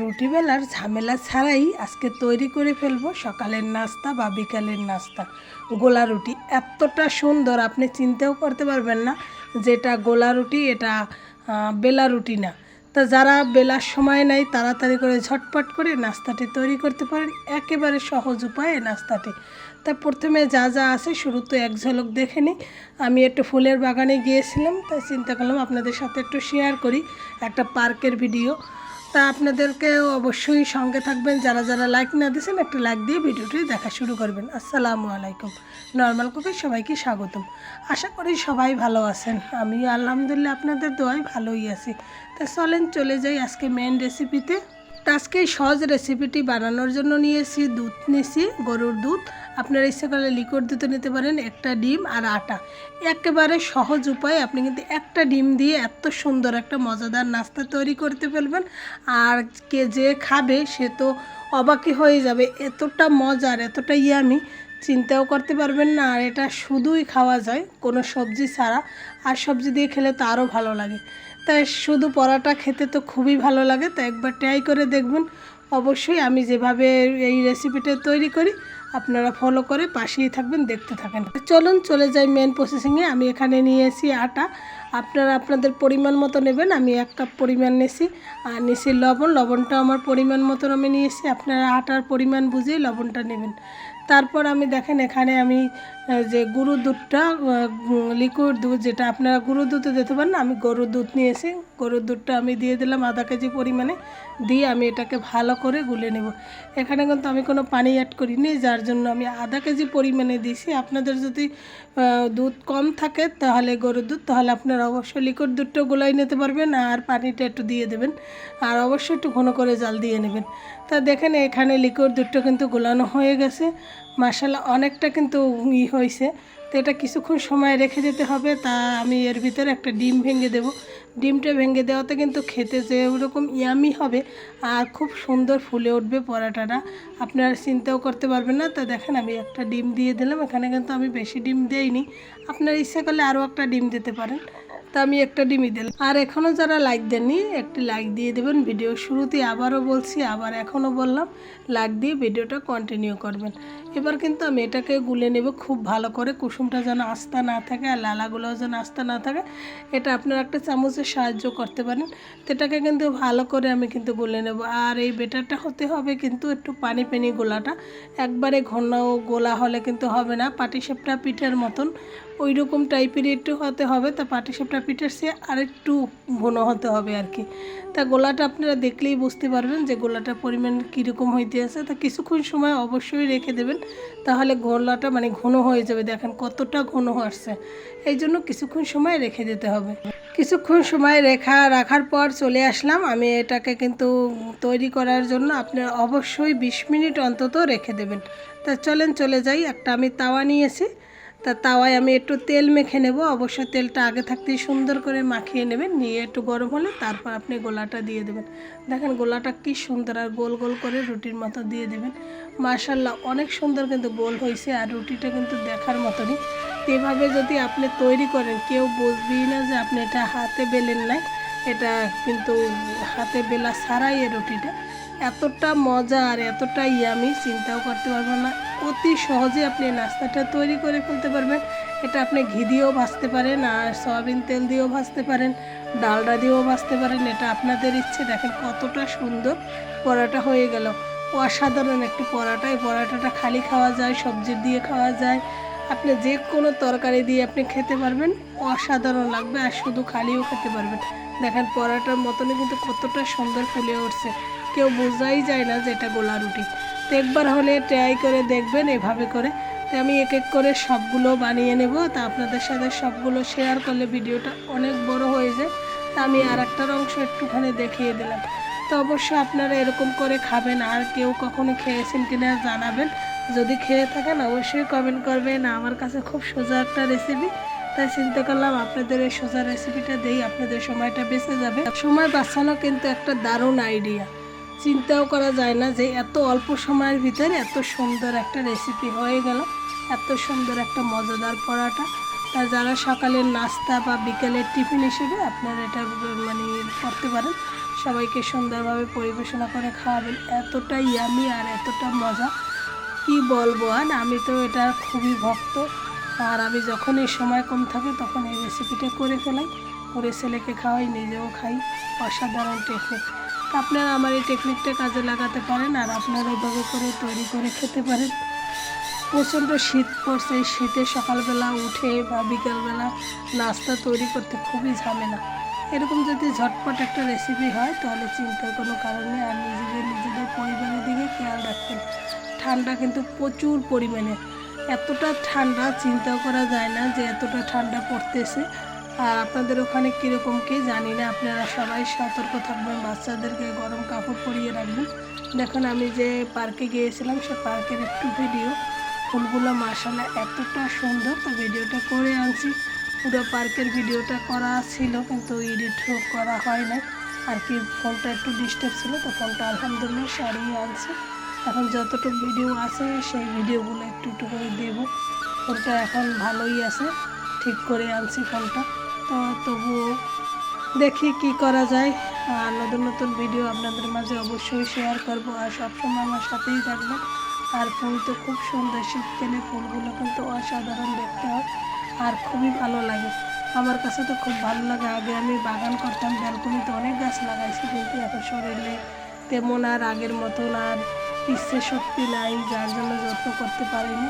রুটি বেলার ঝামেলা ছাড়াই আজকে তৈরি করে ফেলব সকালের নাস্তা বা বিকালের নাস্তা। গোলা রুটি এতটা সুন্দর, আপনি চিন্তাও করতে পারবেন না যেটা গোলা রুটি, এটা বেলা রুটি না। তা যারা বেলার সময় নাই, তাড়াতাড়ি করে ঝটপট করে নাস্তাটি তৈরি করতে পারেন, একেবারে সহজ উপায়ে নাস্তাটি। তা প্রথমে যা যা আছে, শুরু তো এক ঝলক দেখে নিই। আমি একটু ফুলের বাগানে গিয়েছিলাম, তাই চিন্তা করলাম আপনাদের সাথে একটু শেয়ার করি। একটা পার্কের ভিডিও তা আপনাদেরকে অবশ্যই সঙ্গে থাকবেন। যারা যারা লাইক না দিয়েছেন, একটা লাইক দিয়ে ভিডিওটি দেখা শুরু করবেন। আসসালামু আলাইকুম। নর্মাল কুকে সবাইকে স্বাগতম। আশা করি সবাই ভালো আছেন। আমি আলহামদুলিল্লাহ আপনাদের দোয়ায় ভালোই আছি। তা চলেন চলে যাই আজকে মেন রেসিপিতে তা। আজকে সহজ রেসিপিটি বানানোর জন্য নিয়েছি, দুধ নিয়েছি, গরুর দুধ। আপনারা ইচ্ছে করলে লিকুইড দুধও নিতে পারেন, একটা ডিম আর আটা। একেবারে সহজ উপায়ে, আপনি কিন্তু একটা ডিম দিয়ে এত সুন্দর একটা মজাদার নাস্তা তৈরি করতে ফেলবেন আর কে যে খাবে, সে তো অবাকই হয়ে যাবে। এতটা মজার, এতটা ইয়ামি চিন্তাও করতে পারবেন না। আর এটা শুধুই খাওয়া যায়, কোনো সবজি ছাড়া। আর সবজি দিয়ে খেলে তো আরও ভালো লাগে। তাই শুধু পরাটা খেতে তো খুবই ভালো লাগে। তো একবার ট্রাই করে দেখবেন। অবশ্যই আমি যেভাবে এই রেসিপিটা তৈরি করি আপনারা ফলো করে পাশেই থাকবেন, দেখতে থাকেন। চলুন চলে যাই মেন প্রসেসিংয়ে আমি এখানে নিয়ে নিয়েছি আটা। আপনারা আপনাদের পরিমাণ মতো নেবেন। আমি এক কাপ পরিমাণ নিয়েছি। আর নিয়েছি লবণ। লবণটা আমার পরিমাণ মতন আমি নিয়েছি। আপনারা আটার পরিমাণ বুঝেই লবণটা নেবেন। তারপর আমি দেখেন এখানে আমি যে গরুর দুধটা লিকুইড দুধ যেটা আপনারা গরুর দুধে দিতে পারেন আমি গরুর দুধ নিয়েছি। গরুর দুধটা আমি দিয়ে দিলাম আধা কেজি পরিমাণে, দিয়ে আমি এটাকে ভালো করে গুলে নেব। এখানে কিন্তু আমি কোনো পানি অ্যাড করিনি, যার জন্য আমি আধা কেজি পরিমাণে দিয়েছি। আপনাদের যদি দুধ কম থাকে তাহলে গরুর দুধ, তাহলে আপনারা অবশ্যই লিকুইড দুধটা গুলাই নিতে পারবেন, আর পানিটা একটু দিয়ে দেবেন, আর অবশ্যই একটু ঘন করে জাল দিয়ে নেবেন। তা দেখেন, এখানে লিকুইড দুধটা কিন্তু গোলানো হয়ে গেছে। মাসালা অনেকটা কিন্তু ই হয়েছে তো এটা কিছুক্ষণ সময় রেখে দিতে হবে। তা আমি এর ভিতরে একটা ডিম ভেঙে দেব। ডিমটা ভেঙে দেওয়াতে কিন্তু খেতে যে ওরকম ইয়ামি হবে আর খুব সুন্দর ফুলে উঠবে পরাটাটা। আপনারা চিন্তাও করতে পারবেন না। তা দেখেন, আমি একটা ডিম দিয়ে দিলাম। এখানে কিন্তু আমি বেশি ডিম দেইনি। আপনার ইচ্ছে করলে আরও একটা ডিম দিতে পারেন। তা আমি একটা ডিমই দিলাম। আর এখনও যারা লাইক দেননি, একটি লাইক দিয়ে দেবেন। ভিডিও শুরুতে আবারও বলছি, আবার এখনও বললাম লাইক দিয়ে ভিডিওটা কন্টিনিউ করবেন। এবার কিন্তু আমি এটাকে গুলে নেব খুব ভালো করে। কুসুমটা যেন আস্তা না থাকে আর লালাগুলোও যেন আস্তা না থাকে, এটা আপনারা একটা চামচের সাহায্য করতে পারেন। তো এটাকে কিন্তু ভালো করে আমি কিন্তু গুলে নেব। আর এই বেটারটা হতে হবে কিন্তু একটু পানি পানি গোলাটা। একবারে ঘন গোলা হলে কিন্তু হবে না পাটিসাপটা পিঠের মতন। ওই রকম টাইপের একটু হতে হবে। তা পাটিসাপটা পিঠের সে আরেকটু ঘন হতে হবে আর কি তা গোলাটা আপনারা দেখলেই বুঝতে পারবেন যে গোলাটার পরিমাণ কীরকম হইতে আছে। তা কিছুক্ষণ সময় অবশ্যই রেখে দেবেন। তাহলে গোলাটা মানে ঘন হয়ে যাবে। দেখেন কতটা ঘন আসছে। এই জন্য কিছুক্ষণ সময় রেখে দিতে হবে। কিছুক্ষণ সময় রেখা রাখার পর চলে আসলাম। আমি এটাকে কিন্তু তৈরি করার জন্য আপনার অবশ্যই বিশ মিনিট অন্তত রেখে দেবেন। তা চলেন, চলে যাই। একটা আমি তাওয়া নিয়েছি। তা তাওয়ায় আমি একটু তেল মেখে নেব। অবশ্যই তেলটা আগে থাকতেই সুন্দর করে মাখিয়ে নেবেন। নিয়ে একটু গরম হলে তারপর আপনি গোলাটা দিয়ে দেবেন। দেখেন গোলাটা কি সুন্দর আর গোল গোল করে রুটির মতো দিয়ে দেবেন। মার্শাল্লাহ অনেক সুন্দর কিন্তু গোল হয়েছে আর রুটিটা কিন্তু দেখার মতনই। এভাবে যদি আপনি তৈরি করেন, কেউ বুঝবেই না যে আপনি এটা হাতে বেলেন নাই। এটা কিন্তু হাতে বেলা ছাড়াই এই রুটিটা। এতটা মজা আর এতটা ইয়ামি, চিন্তাও করতে পারব না। অতি সহজে আপনি নাস্তাটা তৈরি করে ফেলতে পারবেন। এটা আপনি ঘি দিয়েও ভাজতে পারেন, আর সয়াবিন তেল দিয়েও ভাজতে পারেন, ডালডা দিয়েও ভাজতে পারেন, এটা আপনাদের ইচ্ছে। দেখেন কতটা সুন্দর পরোটা হয়ে গেল। অসাধারণ একটি পরোটা। এই পরোটাটা খালি খাওয়া যায়, সবজি দিয়ে খাওয়া যায়। আপনি যে কোনো তরকারি দিয়ে আপনি খেতে পারবেন, অসাধারণ লাগবে, আর শুধু খালিও খেতে পারবেন। দেখেন পরোটার মতনই কিন্তু কতটা সুন্দর ফুলে উঠছে। কেউ বোঝাই যায় না যে এটা গোলা রুটি। তো একবার হলে ট্রাই করে দেখবেন, এভাবে করে। তো আমি এক এক করে সবগুলো বানিয়ে নেব। তা আপনাদের সাথে সবগুলো শেয়ার করলে ভিডিওটা অনেক বড় হয়ে যায়। তা আমি আর একটার অংশ একটুখানি দেখিয়ে দিলাম। তো অবশ্যই আপনারা এরকম করে খাবেন, আর কেউ কখনো খেয়েছেন কিনা জানাবেন। যদি খেয়ে থাকেন, অবশ্যই কমেন্ট করবেন। আমার কাছে খুব সোজা একটা রেসিপি তাই চিন্তা করলাম আপনাদের এই সোজা রেসিপিটা দেই, আপনাদের সময়টা বেঁচে যাবে। সময় বাঁচানো কিন্তু একটা দারুণ আইডিয়া চিন্তাও করা যায় না যে এত অল্প সময়ের ভিতরে এত সুন্দর একটা রেসিপি হয়ে গেল, এত সুন্দর একটা মজাদার পরাটা। তা যারা সকালের নাস্তা বা বিকেলের টিফিন হিসেবে আপনারা এটা মানে করতে পারেন। সবাইকে সুন্দরভাবে পরিবেশনা করে খাওয়াবেন। এতটা ইয়ামি আর এতটা মজা। কি বলব, আর আমি তো এটা খুবই ভক্ত। আর আমি যখন এই সময় কম থাকে তখন এই রেসিপিটা করে ফেলাই। করে ছেলেকে খাওয়াই, নিজেও খাই। অসাধারণ টেকনিক আপনারা আমার এই টেকনিকটা কাজে লাগাতে পারেন আর আপনারা এইভাবে করে তৈরি করে খেতে পারেন। প্রচণ্ড শীত পড়ছে, এই শীতে সকালবেলা উঠে বা বিকালবেলা নাস্তা তৈরি করতে খুবই ঝামেলা। এরকম যদি ঝটপট একটা রেসিপি হয়, তাহলে চিন্তার কোনো কারণ আর নিজেদের নিজেদের পরিবারের দিকে খেয়াল রাখবেন। ঠান্ডা কিন্তু প্রচুর পরিমাণে। এতটা ঠান্ডা চিন্তাও করা যায় না যে এতটা ঠান্ডা পড়তেছে। আর আপনাদের ওখানে কীরকম কি জানি না, আপনারা সবাই সতর্ক থাকবেন, বাচ্চাদেরকে গরম কাপড় পরিয়ে রাখবেন। দেখুন, আমি যে পার্কে গিয়েছিলাম, সে পার্কের একটু ভিডিও। ফুলগুলো মাসালা এতটা সুন্দর, তো ভিডিওটা করে আনছি। পুরো পার্কের ভিডিওটা করা ছিল, কিন্তু এডিট করা হয় না আর কি, ফোনটা একটু ডিস্টার্ব ছিল, তো ফোনটা আলহামদুলিল্লাহ সারিয়ে আনছি। এখন যতটুকু ভিডিও আছে, সেই ভিডিওগুলো একটু একটু করে দেবো। ফোনটা এখন ভালোই আছে, ঠিক করে আনছি ফোনটা। তো তবুও দেখি কি করা যায়। আর নতুন নতুন ভিডিও আপনাদের মাঝে অবশ্যই শেয়ার করব আর সবসময় আমার সাথেই থাকবেন। আর ফুল তো খুব সুন্দর, শীতকালে ফুলগুলো কিন্তু অসাধারণ দেখতে হয় আর খুবই ভালো লাগে। আমার কাছে তো খুব ভালো লাগে। আগে আমি বাগান করতাম, ব্যালকনিতে অনেক গাছ লাগাইছি কিন্তু এখন শরীরে তেমন আর আগের মতন আর ইচ্ছে শক্তি নাই, যার জন্য যত্ন করতে পারিনি।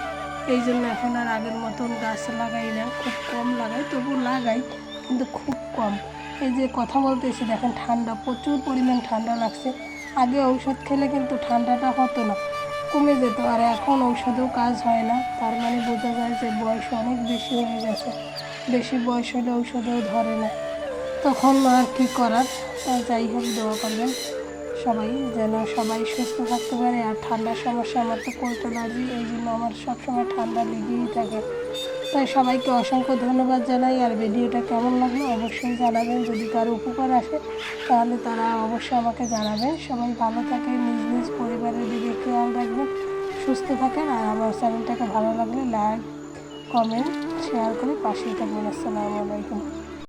এই জন্য এখন আর আগের মতন গাছ লাগাই না, খুব কম লাগাই তবু লাগাই, কিন্তু খুব কম। এই যে কথা বলতে এসে দেখেন ঠান্ডা, প্রচুর পরিমাণ ঠান্ডা লাগছে। আগে ঔষধ খেলে কিন্তু ঠান্ডাটা হতো না, কমে যেত, আর এখন ঔষধেও কাজ হয় না। তার মানে বোঝা যায় যে বয়স অনেক বেশি হয়ে গেছে, বেশি বয়স হলে ঔষধেও ধরে না। তখন আর কী করার? যাই হোক, দোয়া করবেন। সবাই যেন সবাই সুস্থ থাকতে পারে আর ঠান্ডার সমস্যা আমার তো কোল্ড অ্যালার্জি এই জন্য আমার সবসময় ঠান্ডা লেগেই থাকে। তাই সবাইকে অসংখ্য ধন্যবাদ জানাই। আর ভিডিওটা কেমন লাগল অবশ্যই জানাবেন। যদি কারও উপকার আসে, তাহলে তারা অবশ্যই আমাকে জানাবেন সবাই ভালো থাকে নিজ নিজ পরিবারের দিকে খেয়াল রাখবেন, সুস্থ থাকেন। আর আমার চ্যানেলটাকে ভালো লাগলে লাইক, কমেন্ট, শেয়ার করে পাশেই থাকবেন। আসসালামু আলাইকুম।